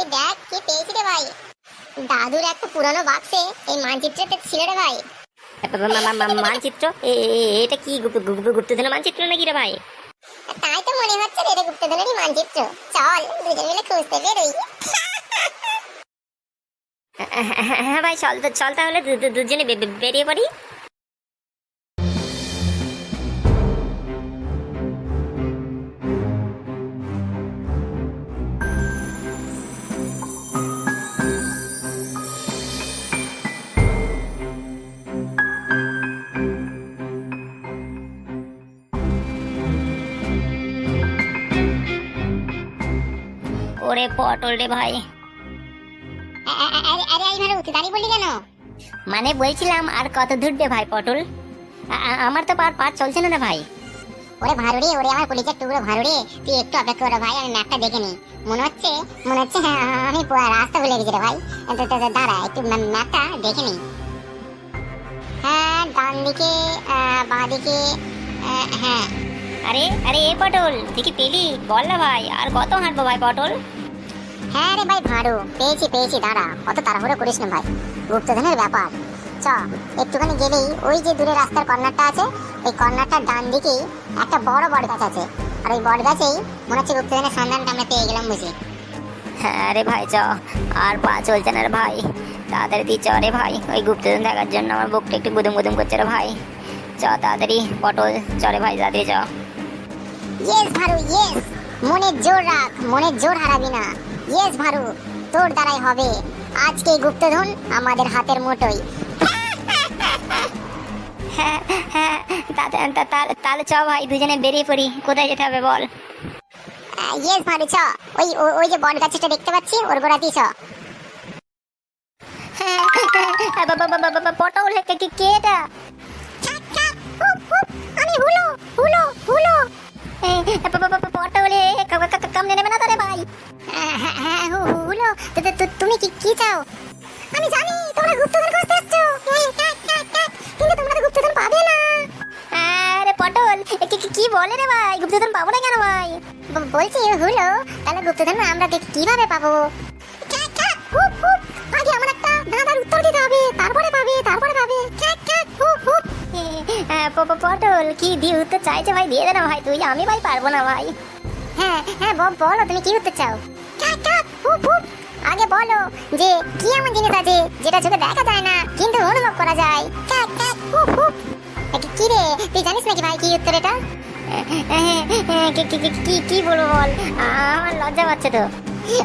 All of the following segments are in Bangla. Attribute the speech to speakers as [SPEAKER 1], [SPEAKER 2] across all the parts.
[SPEAKER 1] ওই দেখ কি পেয়েছি রে ভাই? দাদুর একটা পুরানো বাক্সে এই মানচিত্রটা ছিল রে ভাই।
[SPEAKER 2] মানচিত্র? এটা কি গুপ- গুপ- গুপ- গুপ্তধনের মানচিত্র নাকি রে ভাই?
[SPEAKER 1] তাই তো মনে হচ্ছে রে, এটা গুপ্তধনেরই মানচিত্র। চল দুজন মিলে খুঁজতে বেরোই।
[SPEAKER 2] হ্যাঁ হ্যাঁ ভাই চল তো চল তাহলে দুজনে বেরিয়ে পড়ি। পটল রে ভাই।
[SPEAKER 1] আরে আরে আই মারু তুই দাঁড়িয়ে বললি কেন?
[SPEAKER 2] মানে বলছিলাম আর কত দূর রে ভাই পটল? আমার তো পার পার চলছে না রে ভাই।
[SPEAKER 1] ওরে ভারু রে ওরে আমার কলিজার টুকরো ভারু রে তুই একটু অপেক্ষা করে ভাই আমি ম্যাপটা দেখে নি মনে হচ্ছে মনে হচ্ছে হ্যাঁ, আমি রাস্তা ভুলে গেছি রে ভাই। দাঁড়া একটু ম্যা- ম্যাপটা দেখে নি হ্যাঁ ডান দিকে বাঁ দিকে হ্যাঁ।
[SPEAKER 2] আরে আরে এ পটল কি পেলি? বল না ভাই আর কত হাঁটবো ভাই পটল?
[SPEAKER 1] হ্যাঁ রে ভাই ভাড়ু পেয়েছি পেয়েছি দাঁড়া। অত তাড়াহুড়ো করিস না ভাই। গুপ্তধনের ব্যাপার। চ একটুখানি গেলেই ওই যে দূরে রাস্তার কর্নারটা আছে ওই কর্নারটার ডান দিকেই একটা বড় বট গাছ আছে। আর ওই বট গাছেই মনে হচ্ছে গুপ্তধনের সন্ধানটা আমরা পেয়ে গেলাম বুঝি
[SPEAKER 2] হ্যাঁ রে ভাই চ। আর পা চলছে না রে ভাই। তাড়াতাড়ি তুই চ রে ভাই ওই গুপ্তধন দেখার জন্য আমার বুকটা একটু গুদুম গুদুম করছে রে ভাই। চ তাড়াতাড়ি পটল। চ রে ভাই তাড়াতাড়ি চ।
[SPEAKER 1] ইয়েস ভারু ইয়েস মনের জোর রাখ মনের জোর হারাবি না। ইয়েস ভারু তোর দ্বারাই হবে। আজকে গুপ্তধন আমাদের হাতের মুঠোই
[SPEAKER 2] হ্যাঁ হ্যাঁ তাহলে চ ভাই দুজনে বেরিয়ে পড়ি। কোথায় যেতে হবে বল।
[SPEAKER 1] ইয়েস ভারু চ। ওই ওই যে বট গাছটা দেখতে পাচ্ছি ওর গোড়াতেই চ।
[SPEAKER 2] হ্যাঁ পটল কে কে- এটা?
[SPEAKER 1] আমি হুলো হুলো হুলো।
[SPEAKER 2] পটলে কা- কা- কা- কামড়ে নেবে না তো রে ভাই।
[SPEAKER 1] হ্যাঁ হ্যাঁ, হ্যাঁ হুলো তো- তো- তুমি কি কি চাও? আমি জানি তোমরা গুপ্তধন খুঁজতে হ্যাঁ, হ্যাঁ, হ্যাঁ, হ্যাঁ, কিন্তু তোমরা তো গুপ্তধন পাবে না।
[SPEAKER 2] আরে পটল কি বলে রে ভাই? গুপ্তধন পাবো না কেন ভাই?
[SPEAKER 1] বলছি হুলো তাহলে গুপ্তধন আমরা কীভাবে পাবো। আগে আমার একটা ধাঁধার উত্তর দিতে হবে। তারপরে পাবে তারপরে পাবে।
[SPEAKER 2] হ্যাঁ, পটল কি দিয়ে উত্তর চাইছে ভাই? দিয়ে দে না ভাই তুই আমি ভাই পারব না ভাই।
[SPEAKER 1] হ্যাঁ হ্যাঁ বলো তুমি কি উত্তর চাও? হুপ। আগে বলো যে কি এমন জিনিস আছে যেটা চোখে দেখা যায় না কিন্তু অনুভব করা যায়? ক্যাক, ক্যাক, হুপ, হুপ। কি- রে? তুই জানিস নাকি ভাই কি উত্তর এটা?
[SPEAKER 2] কি কি বলব বল? আমার লজ্জা পাচ্ছে তো।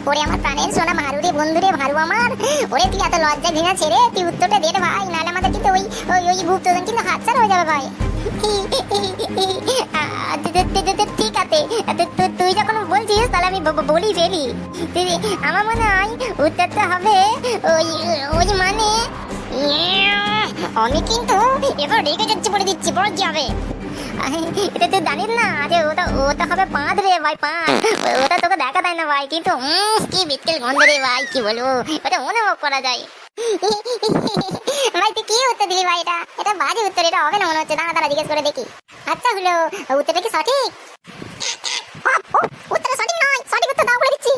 [SPEAKER 1] ওরে আমার প্রাণের সোনা ভারু রে বন্ধু রে ভারু আমার। ওরে তুই এত লজ্জা ঘৃণা ছেড়ে তুই উত্তরটা দে ভাই নাহলে আমাদের কিন্তু ওই ওই ওই গুপ্তধন কিন্তু হাতছাড়া হয়ে যাবে ভাই।
[SPEAKER 2] ঠিক আছে। তুই যখন বলছিস, তাহলে আমি বলি ফেলি। আমার মনে হয় উত্তরটা হবে ওই ওই মানে
[SPEAKER 1] আমি কিন্তু এবার রেগে বলে দিচ্ছি বড় কি হবে?
[SPEAKER 2] এটা তুই জানিস না যে ওটা ওটা হবে পাঁচ রে ভাই পাঁচ ওটা তোকে দেখা দেয় না ভাই, কিন্তু কি বিটকেল গন্ধ রে ভাই, কি বলব? ওটা অনুভব করা যায়।
[SPEAKER 1] ভাই তুই কি উত্তর দিলি ভাই এটা? বাজে উত্তর এটা হবে না মনে হচ্ছে। দাঁড়া দাঁড়া জিজ্ঞেস করে দেখি। আচ্ছা হলো উত্তরটা কি সঠিক? বলে দিচ্ছি।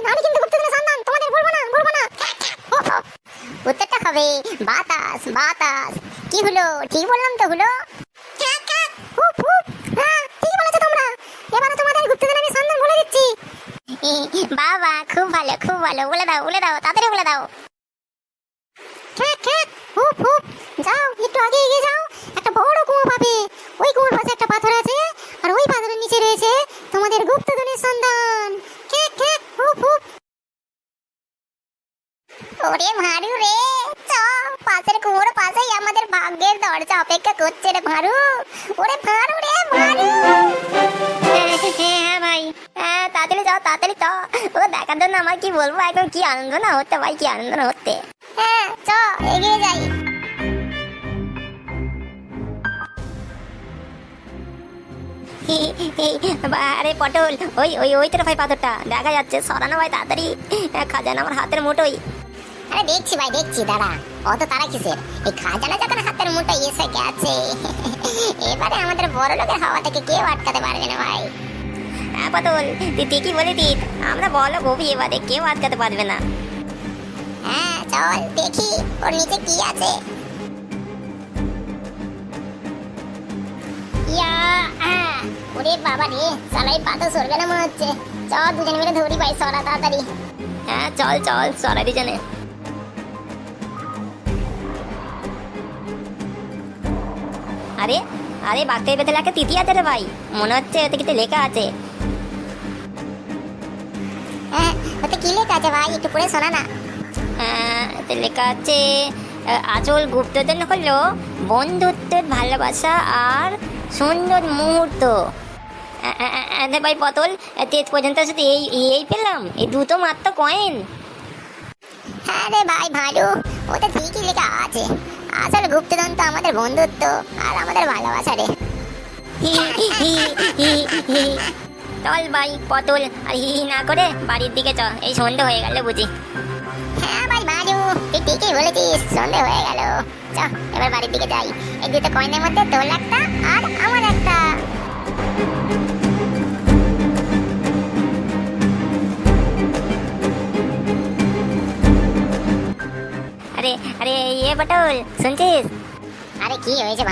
[SPEAKER 1] উত্তরটা হবে বাতাস বাতাস। কি হলো? ঠিক বললাম তো হলো। হ্যাঁ,
[SPEAKER 2] বাবা খুব ভালো খুব ভালো। বলে দাও বলে দাও তাড়াতাড়ি বলে দাও
[SPEAKER 1] ক্যাক, ক্যাক, হুপ, হুপ। যাও একটু আগে এগিয়ে যাও একটা বড় কুয়ো পাবে। ওই কুয়োর পাশে একটা পাথর আছে আর ওই পাথরের নিচে রয়েছে তোমাদের গুপ্তধনের সন্ধান। ক্যাক, ক্যাক, হুপ, হুপ। ওরে ভারু রে চ পাশের কুয়োর পাশেই আমাদের ভাগ্যের দরজা অপেক্ষা করছে রে ভারু। ওরে ভারু রে ভারু।
[SPEAKER 2] হ্যাঁ ভাই। হ্যাঁ তাড়াতাড়ি যাও তাড়াতাড়ি তো ও দেখার জন্য আমার কি বলব? একদম কি আনন্দ না হতে ভাই কি আনন্দ না হতে
[SPEAKER 1] হ্যাঁ
[SPEAKER 2] আরে পটল ওই ওই ওই তো ভাই পাথরটা। দেখা যাচ্ছে সরানো ভাই তাড়াতাড়ি। খাজানা আমার হাতের মুঠোই।
[SPEAKER 1] আরে দেখছি ভাই দেখছি দাঁড়া। অত তারা কিসের? এই খাজানা যখন হাতের মুঠো এসে গেছে এবারে আমাদের বড় লোকের হাওয়া থেকে কেউ আটকাতে পারবে না ভাই।
[SPEAKER 2] হ্যাঁ পটল তুই ঠিকই বলেছিস। আমরা বলো গভি এবারে কেউ আটকাতে পারবে না।
[SPEAKER 1] হ্যাঁ চল দেখি ওর নিচে কি আছে। ইয়া ওরে বাবা রে সালাই পাতা সরবে না মনে হচ্ছে। চল দুজন মিলে ধরি ভাই সরা তাড়াতাড়ি।
[SPEAKER 2] হ্যাঁ চল চল সরাই পিছনে আরে আরে বাঘটের ভেতরে একটা তিতি আছে রে ভাই। মনে হচ্ছে ওতে কিছু লেখা আছে।
[SPEAKER 1] হ্যাঁ ওতে কি লেখা আছে ভাই? একটু পড়ে শোনা না।
[SPEAKER 2] এতে লেখা আছে আচল গুপ্তধন হলো বন্ধুত্বের ভালোবাসা আর সুন্দর মুহূর্ত। আরে ভাই পটল তেজ পর্যন্ত শুধু এই এই পেলাম এই দুটো মাত্র কয়েন
[SPEAKER 1] হ্যাঁ রে ভাই ভালো ওতে ঠিকই লেখা আছে। আসল গুপ্তধন তো আমাদের বন্ধুত্ব আর আমাদের ভালোবাসা রে।
[SPEAKER 2] চল ভাই পটল আর হি না করে বাড়ির দিকে চল এই সন্ধে হয়ে গেল বুঝি।
[SPEAKER 1] হ্যাঁ ভাই ভালো তুই ঠিকই বলেছিস সন্ধে হয়ে গেল। চ এবার বাড়ির দিকে যাই। এই দুটো কয়েনের মধ্যে তোর একটা আর আমার একটা।
[SPEAKER 2] আরে আরে পটল শুনছিস?
[SPEAKER 1] আরে কি হয়েছে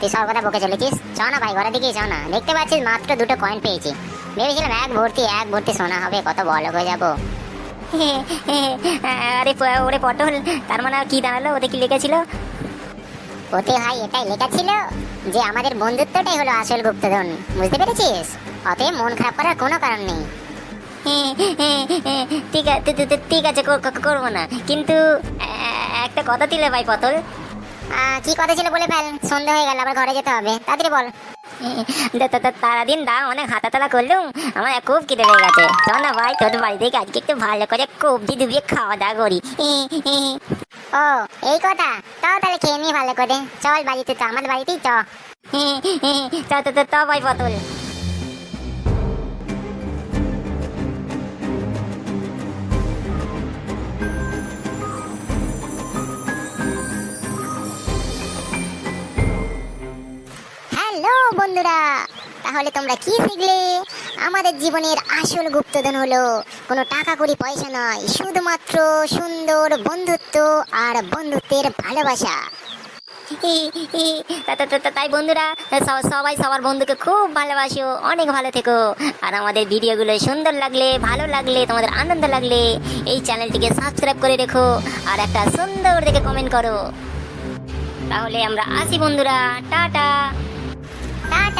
[SPEAKER 1] তুই সব কথা বকে চলেছিস? চ না ভাই ঘরের দিকেই চ না। দেখতে পাচ্ছিস মাত্র দুটো কয়েন পেয়েছি। ভেবেছিলাম এক ভর্তি এক ভর্তি সোনা হবে কত বড় হয়ে যাব।
[SPEAKER 2] আরে ওরে পটল তার মানে কি দাঁড়াল? ওতে কি লিখেছিল
[SPEAKER 1] ওতে ভাই এটাই লেখা ছিল যে আমাদের বন্ধুত্বটাই হলো আসল গুপ্তধন। বুঝতে পেরেছিস? অতএব মন খারাপ করার কোনো কারণ নেই।
[SPEAKER 2] ঠিক আছে ঠিক- আছে কর- কর- করব না। কিন্তু একটা কথা দিলে ভাই
[SPEAKER 1] আহ, কি কথা ছিল বলে ফেল? সন্ধে হয়ে গেল আবার ঘরে যেতে হবে। তাড়াতাড়ি বল।
[SPEAKER 2] তা- তা- তা- তারাদিন দা অনেক হাতাতলা করলুম। আমার খুব খিদে পেয়ে গেছে। চল না ভাই তোর বাড়ি থেকে আজকে একটু ভালো করে কবজি ডুবিয়ে খাওয়া দাওয়া করি।
[SPEAKER 1] ও এই কথা? তাও তাহলে খেয়ে নিয়ে ভালো করে। চল বাড়িতে তো আমার বাড়িতেই চ।
[SPEAKER 2] চ চ- চ- চ ভাই পটল।
[SPEAKER 1] বন্ধুরা, তাহলে তোমরা কি শিখলে? আমাদের জীবনের আসল গুপ্তধন হলো, কোনো টাকা কড়ি পয়সা নয়, শুধুমাত্র সুন্দর বন্ধুত্ব আর বন্ধুত্বের ভালোবাসা।
[SPEAKER 2] তাই বন্ধুরা সবাই সবার বন্ধুকে খুব ভালোবাসো, অনেক ভালো থেকো। আর আমাদের ভিডিওগুলো সুন্দর লাগলে, ভালো লাগলে, তোমাদের আনন্দ লাগলে, এই চ্যানেলটিকে সাবস্ক্রাইব করে রেখো, আর একটা সুন্দর দেখে কমেন্ট করো। তাহলে আমরা আসি বন্ধুরা, টাটা।
[SPEAKER 1] Tata bye